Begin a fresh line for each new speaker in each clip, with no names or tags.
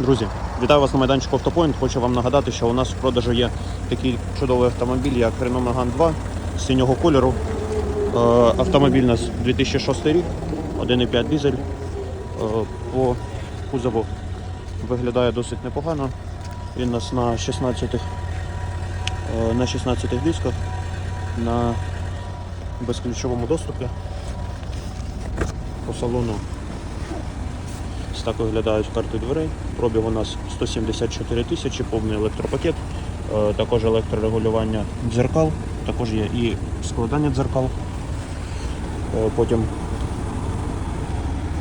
Друзі, вітаю вас на майданчику Автопоінт. Хочу вам нагадати, що у нас в продажу є такий чудовий автомобіль, як Renault Megane 2 синього кольору. Е, Автомобіль у нас 2006 рік, 1,5 дизель. Е, По кузову виглядає досить непогано. Він у нас на 16 е, на 16 дисках, на безключовому доступі. По салону так виглядають карти дверей. Пробіг у нас 174 тисячі, повний електропакет, Е, також електрорегулювання дзеркал, також є і складання дзеркал. Е, Потім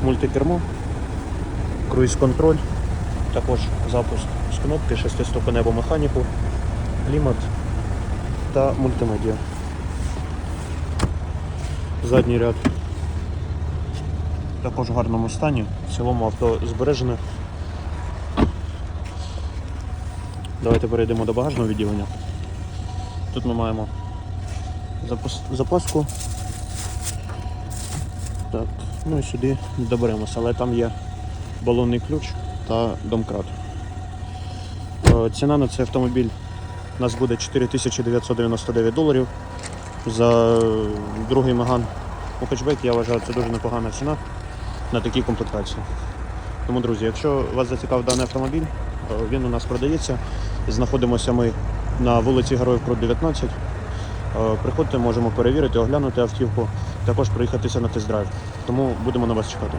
мультикермо, круїз-контроль, також запуск з кнопки, шестиступеневу механіку, клімат та мультимедіа. Задній ряд також в гарному стані. В цілому авто збережене. Давайте перейдемо до багажного відділення. Тут ми маємо запас- запаску. Так, ну і сюди доберемося, але там є балонний ключ та домкрат. Е, Ціна на цей автомобіль у нас буде 4999 доларів. За другий Megane у хетчбек, я вважаю, це дуже непогана ціна на такій комплектації. Тому, друзі, якщо вас зацікавив даний автомобіль, він у нас продається. Знаходимося ми на вулиці Героїв Крут 19. Е, Приходьте, можемо перевірити, оглянути автівку, також приїхатися на тест-драйв. Тому будемо на вас чекати.